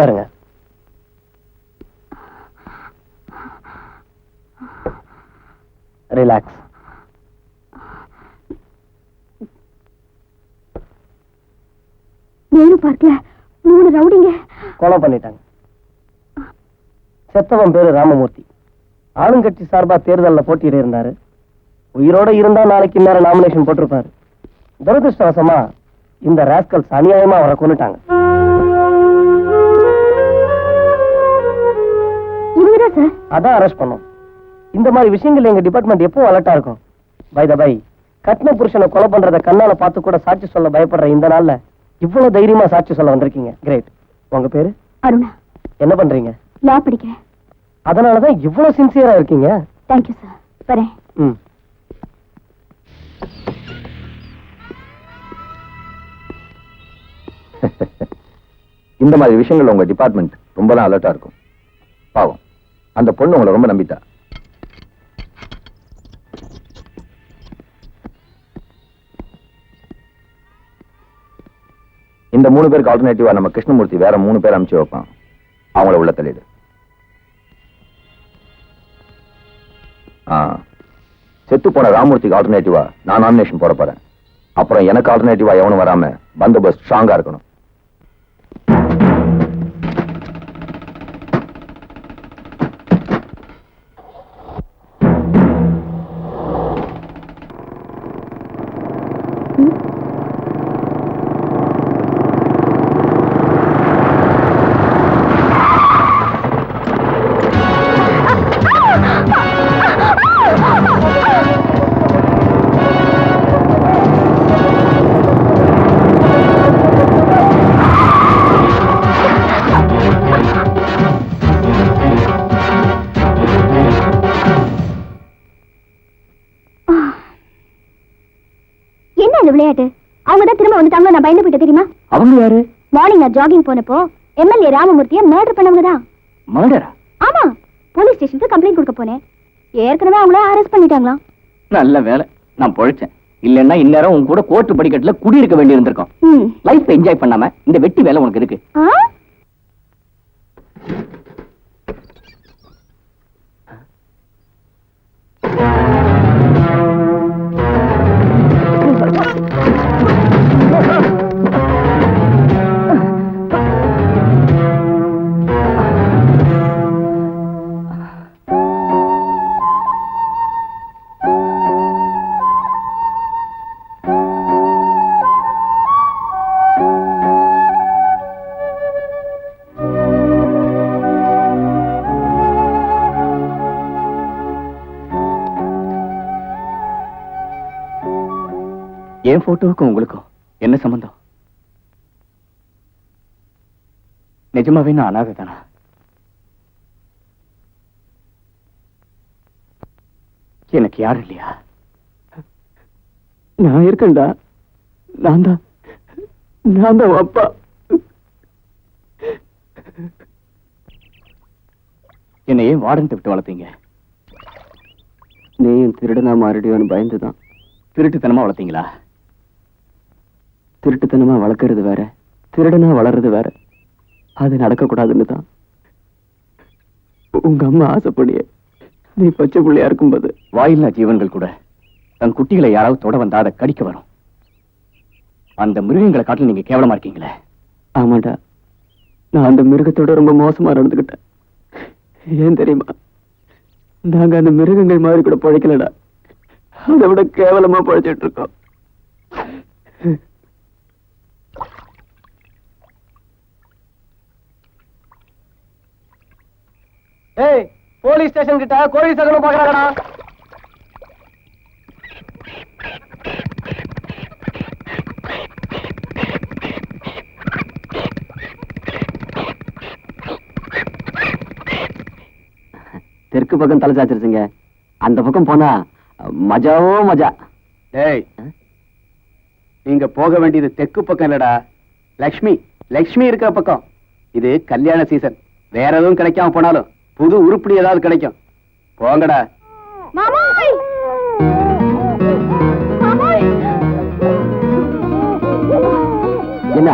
உட்காருங்க. ரிலாக்ஸ் நேரு பார்க்கல மூணு ரவுடிங்க. கொலை பண்ணிட்டாங்க. செத்தவன் பேரு ராமமூர்த்தி. ஆளுங்கட்சி சார்பா தேர்தல்ல போட்டியிட இருந்தாரு. உயிரோட இருந்தா நாளைக்கு இந்நேரம் நாமினேஷன் போட்டிருப்பாரு. துரதிருஷ்டவசமா இந்த ராஸ்கல்ஸ் அநியாயமா அவரை கொண்டுட்டாங்க இவங்கதான் சார். அதான் அரெஸ்ட் பண்ணோம். இந்த மாதிரி விஷயங்கள் எங்க டிபார்ட்மெண்ட் எப்பவும் அலர்ட்டா இருக்கும். பை த பை கட்ன புருஷனை கொலை பண்றத கண்ணால பார்த்து கூட சாட்சி சொல்ல பயப்படுற இந்த நாள்ல இவ்வளவு தைரியமா சாட்சி சொல்ல வந்திருக்கீங்க. கிரேட் உங்க பேரு? அருணா. என்ன பண்றீங்க? லா படிக்கிறேன். அதனாலதான் இவ்வளவு சின்சியரா இருக்கீங்க. தேங்க்யூ சார் வரேன். ம். இந்த மாதிரி விஷயங்கள் உங்க டிபார்ட்மெண்ட் ரொம்ப தான் அலர்ட்டா இருக்கும். பாவம். அந்த பொண்ணு உங்களை ரொம்ப நம்பிட்டா. இந்த மூணு பேருக்கு ஆல்டர்னேட்டிவா நம்ம கிருஷ்ணமூர்த்தி வேற மூணு பேர் அனுப்பிச்சு வைப்பான். அவங்கள உள்ள தள்ளிடு. செத்து போன ராமூர்த்திக்கு ஆல்டர்னேட்டிவா நான் நாமினேஷன் போட போறேன். அப்புறம் எனக்கு ஆல்டர்னேட்டிவா எவனும் வராம பந்தோபஸ்த் ஸ்ட்ராங்கா இருக்கணும். இந்த விளையாட்டு. அவங்க தான் திரும்ப வந்துட்டாங்க நான் பயந்து போயிட்டு தெரியுமா? அவங்க யாரு? மார்னிங் நான் ஜாகிங் போனப்போ எம்எல்ஏ ராமமூர்த்தியை மர்டர் பண்ணவங்க தான் மர்டரா ஆமா போலீஸ் ஸ்டேஷனுக்கு கம்ப்ளைண்ட் கொடுக்க போனேன். ஏற்கனவே அவங்கள அரெஸ்ட் பண்ணிட்டாங்களாம். நல்ல வேலை. நான் பொழைச்சேன். இல்லன்னா இந்நேரம் உன் கூட கோர்ட்டு படிக்கட்டுல குடியிருக்க வேண்டி இருந்திருக்கும் லைஃப் என்ஜாய் பண்ணாம இந்த வெட்டி வேலை உனக்கு இருக்கு என் போட்டோவுக்கும் உங்களுக்கும் என்ன சம்பந்தம்? நிஜமாவே நான் அனாதை தானா எனக்கு யாரும் இல்லையா? நான் இருக்கேன்டா. நான் தான் நான் தான் அப்பா. என்னை ஏன் வாடன்ட்டு விட்டு வளர்த்தீங்க? நீயும் திருடனா மாறிடுவேன்னு பயந்துதான். திருட்டுத்தனமா வளர்த்தீங்களா? திருட்டுத்தனமா வளர்க்கறது வேற திருடனா வளர்றது வேற. அது நடக்கக்கூடாதுன்னு தான். உங்க அம்மா ஆசைப்படிய நீ பச்சை பிள்ளையா இருக்கும்போது. வாயில்லா ஜீவன்கள் கூட தன் குட்டிகளை யாராவது தொட வந்தா அதை கடிக்க வரும். அந்த மிருகங்களை காட்டில் நீங்க கேவலமா இருக்கீங்களே. ஆமாடா. நான் அந்த மிருகத்தோட ரொம்ப மோசமா நடந்துக்கிட்டேன். ஏன் தெரியுமா? நாங்க அந்த மிருகங்கள் மாதிரி கூட பழைக்கலடா. அதை விட கேவலமா பழைச்சிட்டு இருக்கோம். ஏய் போலீஸ் ஸ்டேஷன் கிட்ட கோழி சகனம் பாக்குறாங்கடா தெற்கு பக்கம் தலை சாச்சிருச்சுங்க அந்த பக்கம் போனா மஜாவோ மஜா. டேய் நீங்க போக வேண்டியது தெற்கு பக்கம் இல்லடா. லக்ஷ்மி லக்ஷ்மி இருக்கிற பக்கம். இது கல்யாண சீசன் வேற எதுவும் கிடைக்காம போனாலும். புது உருப்படி ஏதாவது கிடைக்கும். போங்கடா. மாமாய்! என்ன?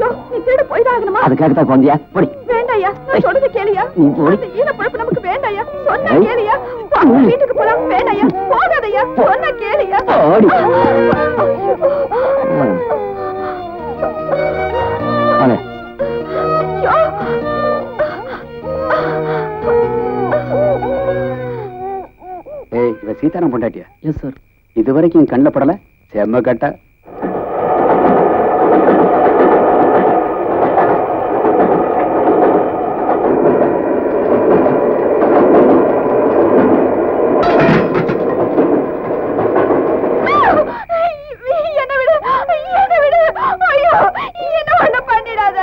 யோ நீ திருடு போய்தான் ஆகணுமா அது சொல்றது கேட்கத்தான் குழந்தையா? போடி. வேண்டாயா நான் சொல்றது கேளியா நீ போடி. ஈன பழப்பு நமக்கு வேண்டாயா சொன்னா. கேளியா வீட்டுக்கு போலாம். வேண்டாயா போகாதயா சொன்னா கேளியா போடி. சீதாராம் பொண்டாட்டியா? எஸ் சார் இது வரைக்கும் கண்ணில் படல? செம்ம கட்ட என்ன விடு என்ன விடு ஐயோ என்ன பண்ண பண்ணிடாத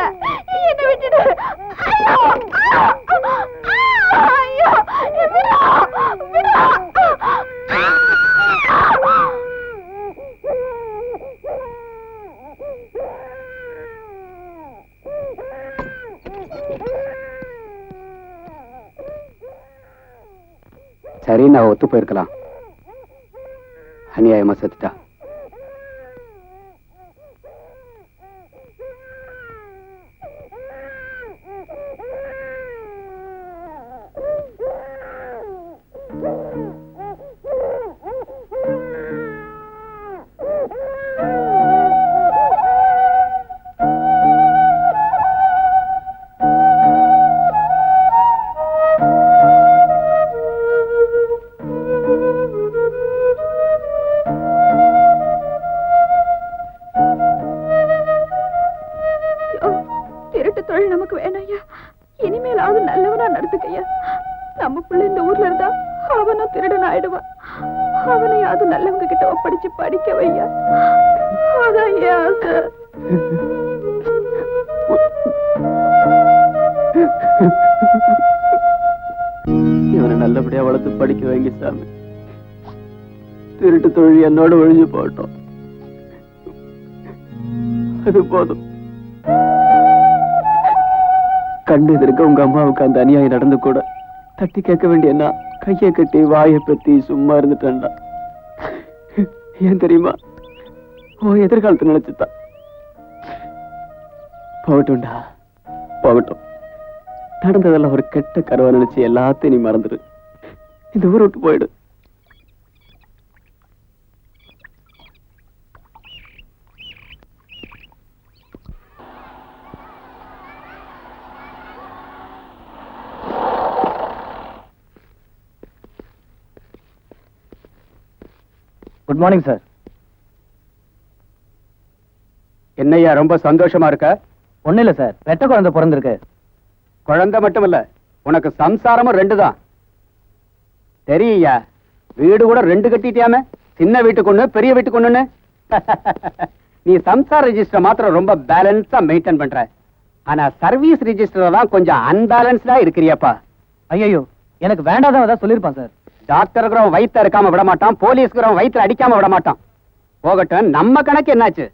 என்ன விட்டுடு ஐயோ ஐயோ விடா விடா சரி நான் ஒத்து போயிருக்கலாம். அநியாயமா செத்துட்டா. தொழில் நமக்கு வேணாயா இனிமேலாவது நல்லவனா நடத்துக்கையா நம்ம பிள்ளை இந்த ஊர்ல இருந்தா அவனா திருடன் ஆயிடுவான் அவனையாவது நல்லவங்க கிட்ட ஒப்படைச்சு படிக்க வையா அதான் ஆசை. இவனை நல்லபடியா வளர்த்து படிக்க வைங்க சாமி. திருட்டு தொழில் என்னோட ஒழிஞ்சு போட்டோம் அது போதும். கண்டு எதிர்க்க உங்க அம்மாவுக்கு அந்த அநியாயம் நடந்து கூட தட்டி கேட்க வேண்டிய கையை கட்டி வாயை பத்தி சும்மா இருந்துட்டேன்டா. ஏன் தெரியுமா? ஓ எதிர்காலத்தை நினைச்சுதான் போகட்டும்டா. போகட்டும். நடந்ததெல்லாம் ஒரு கெட்ட கருவா நினைச்சு எல்லாத்தையும் நீ மறந்துடு. இந்த ஊரை விட்டு போயிடு. குட் மார்னிங் சார் என்னையா ரொம்ப சந்தோஷமா இருக்க? ஒன்றும் இல்லை சார் பெட்ட குழந்தை பிறந்திருக்கு. குழந்தை மட்டும் இல்ல உனக்கு சம்சாரமும் ரெண்டு தான் தெரியா வீடு கூட ரெண்டு கட்டிட்டியாம? சின்ன வீட்டுக்கு ஒன்று பெரிய வீட்டுக்கு ஒன்றுன்னு நீ சம்சார ரிஜிஸ்டர் மாத்திரம் ரொம்ப பேலன்ஸா மெயின்டைன் பண்ற. ஆனா சர்வீஸ் ரெஜிஸ்டர் தான் கொஞ்சம் அன்பேலன்ஸ்டா இருக்கிறியப்பா. ஐயோ எனக்கு வேண்டாதான் ஏதாவது சொல்லியிருப்பான் சார் டாக்டருக்கிறவன் வயிற்று இருக்காம விட மாட்டான் போலீஸ்கிறவன் வயிற்று அடிக்காம விட மாட்டான் போகட்டும் நம்ம கணக்கு என்னாச்சு?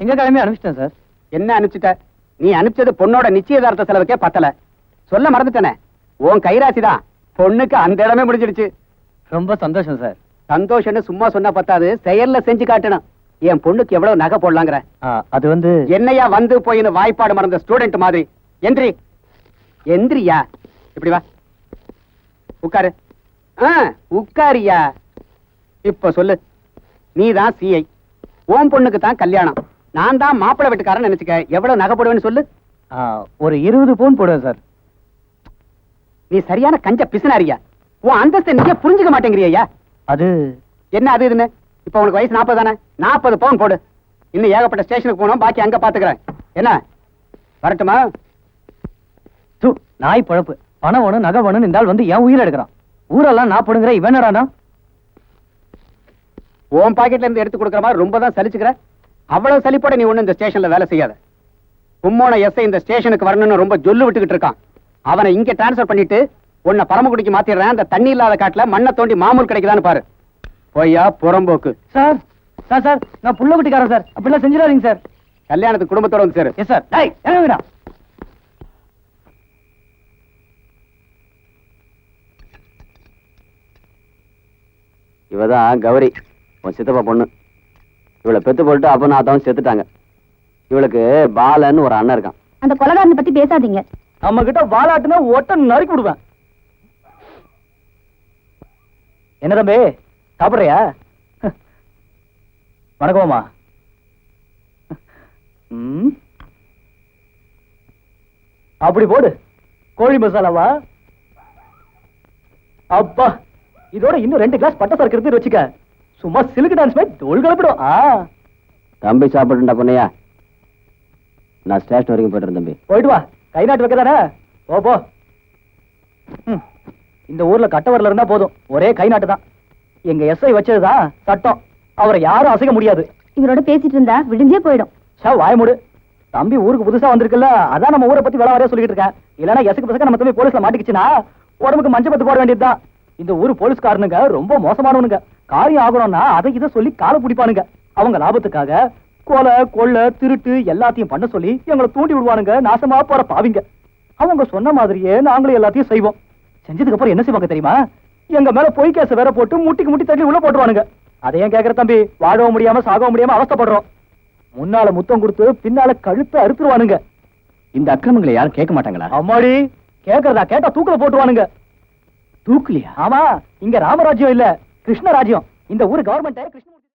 எங்க கிளம்பி அனுப்பிச்சிட்டேன் சார். என்ன அனுப்பிச்சிட்ட? நீ அனுப்பிச்சது பொண்ணோட நிச்சயதார்த்த செலவுக்கே பத்தல. சொல்ல மறந்துட்டனே. உன் கைராசி தான் பொண்ணுக்கு அந்த இடமே முடிஞ்சிடுச்சு. ரொம்ப சந்தோஷம் சார். சந்தோஷம்னு சும்மா சொன்னா பத்தாது செயல்ல செஞ்சு காட்டணும். என் பொண்ணுக்கு எவ்வளவு நகை போடலாங்கிற. அது வந்து என்னையா வந்து போயின்னு வாய்ப்பாடு மறந்த ஸ்டூடெண்ட் மாதிரி. எந்திரி. எந்திரியா? இப்படி வா. உட்காரு. உட்காரியா? இப்ப சொல்லு. நீ தான் சிஐ. உன் பொண்ணுக்கு தான் கல்யாணம். நான் தான் மாப்பிள்ளை வீட்டுக்காரன் நினைச்சுக்க. எவ்வளவு நகை போடுவேன்னு சொல்லு ஒரு இருபது பவுன் போடுவேன் சார். நீ சரியான கஞ்ச பிசுனாரியா? உன் அந்தஸ்தை நீங்க புரிஞ்சுக்க மாட்டேங்கிறியா அது என்ன அது இதுன்னு? இப்ப உனக்கு வயசு நாற்பது தானே? நாற்பது பவுன் போடு. இன்னும் ஏகப்பட்ட ஸ்டேஷனுக்கு போகணும் பாக்கி அங்க பாத்துக்கிறேன். என்ன? வரட்டுமா? தூ நாய் பழப்பு. பணம் வேணும் நகை வேணும்னு ஆள் வந்து என் உயிரை எடுக்கிறான். ஊரெல்லாம் நான் போடுங்கிற இவன் என்னடானா உன் பாக்கெட்ல இருந்து எடுத்து கொடுக்குற மாதிரி ரொம்ப தான் சலிச்சுக்கிற. அவ்வளவு சலிப்போட நீ ஒண்ணு இந்த ஸ்டேஷன்ல வேலை செய்யாத. கும்மோன எஸ்ஐ இந்த ஸ்டேஷனுக்கு வரணும்னு ரொம்ப ஜொல்லு விட்டுக்கிட்டு இருக்கான். அவனை இங்க டிரான்ஸ்ஃபர் பண்ணிட்டு உன்னை பரமக்குடிக்கு மாத்திடுறேன். அந்த தண்ணி இல்லாத காட்டுல மண்ணை தோண்டி மாமூல் கிடைக்குதான்னு பாரு. பொய்யா புறம்போக்கு. சார் சார் சார் நான் புள்ள குட்டிக்காரன் சார். அப்படிலாம் செஞ்சிடாதீங்க சார். கல்யாணத்துக்கு குடும்பத்தோட வந்து சேரு. எஸ் சார் டேய் இவதான் கௌரி உன் சித்தப்பா பொண்ணு. இவளை பெத்து போட்டு அப்ப நான் செத்துட்டாங்க. இவளுக்கு பாலன்னு ஒரு அண்ணன் இருக்கான். அந்த கொலகாரனை பத்தி பேசாதீங்க. நம்ம கிட்ட வாலாட்டுனா ஒட்ட நறுக்கி விடுவேன். என்ன தம்பி சாப்பிடுறியா? வணக்கம்மா அப்படி போடு. கோழி மசாலாவா? அப்பா. இதோட இன்னும் ரெண்டு கிளாஸ் பட்ட சரக்கு இருந்து வச்சுக்க. சும்மா சிலுக்கு டான்ஸ் மாதிரி தோல் கலப்பிடும். ஆ. தம்பி சாப்பிட்டுண்டா பொண்ணையா? நான் ஸ்டேஷன் வரைக்கும் போயிட்டு தம்பி. போயிட்டு வா. கை நாட்டு வைக்க தானே? போ போ. இந்த ஊர்ல கட்டவரில் இருந்தா போதும். ஒரே கை நாட்டு தான். எங்க எஸ்ஐ வச்சதுதான் சட்டம். அவரை யாரும் அசைக்க முடியாது. இவரோட பேசிட்டு இருந்தா விடிஞ்சே போயிடும். சா வாய மூடு. தம்பி ஊருக்கு புதுசா வந்திருக்குல்ல அதான் நம்ம ஊரை பத்தி விள வரைய சொல்லிட்டு இருக்கேன். இல்லனா எசக்கு பசங்க நம்ம தம்பி போலீஸ்ல மாட்டிக்கிச்சுன்னா உடம்புக்கு மஞ்சள் பத்து போட வேண்டியதுதான். இந்த ஊர் போலீஸ்காரனுங்க ரொம்ப மோசமானவனுங்க. காரியம் ஆகணும்னா அதை இதை சொல்லி காலை பிடிப்பானுங்க. அவங்க லாபத்துக்காக கொலை கொள்ளை திருட்டு எல்லாத்தையும் பண்ண சொல்லி எங்களை தூண்டி விடுவானுங்க நாசமா போற பாவிங்க. அவங்க சொன்ன மாதிரியே நாங்களும் எல்லாத்தையும் செய்வோம். செஞ்சதுக்கு அப்புறம் என்ன செய்வாங்க தெரியுமா? எங்க மேல பொய் கேஸ் வேற போட்டு முட்டிக்கு முட்டி தள்ளி உள்ள போட்டுருவானுங்க. அதை ஏன் கேக்குற தம்பி? வாழவும் முடியாம சாகவும் முடியாம அவஸ்தைப்படுறோம். முன்னால முத்தம் கொடுத்து பின்னால கழுத்தை அறுத்துருவானுங்க. இந்த அக்கிரமங்களை யாரும் கேட்க மாட்டாங்களா? அம்மாடி. கேக்குறதா கேட்டா தூக்குல போட்டுவானுங்க தூக்கலையா? ஆமா இங்க ராமராஜ்யம் இல்ல கிருஷ்ணராஜ்யம். இந்த ஊர் கவர்மெண்ட் கிருஷ்ண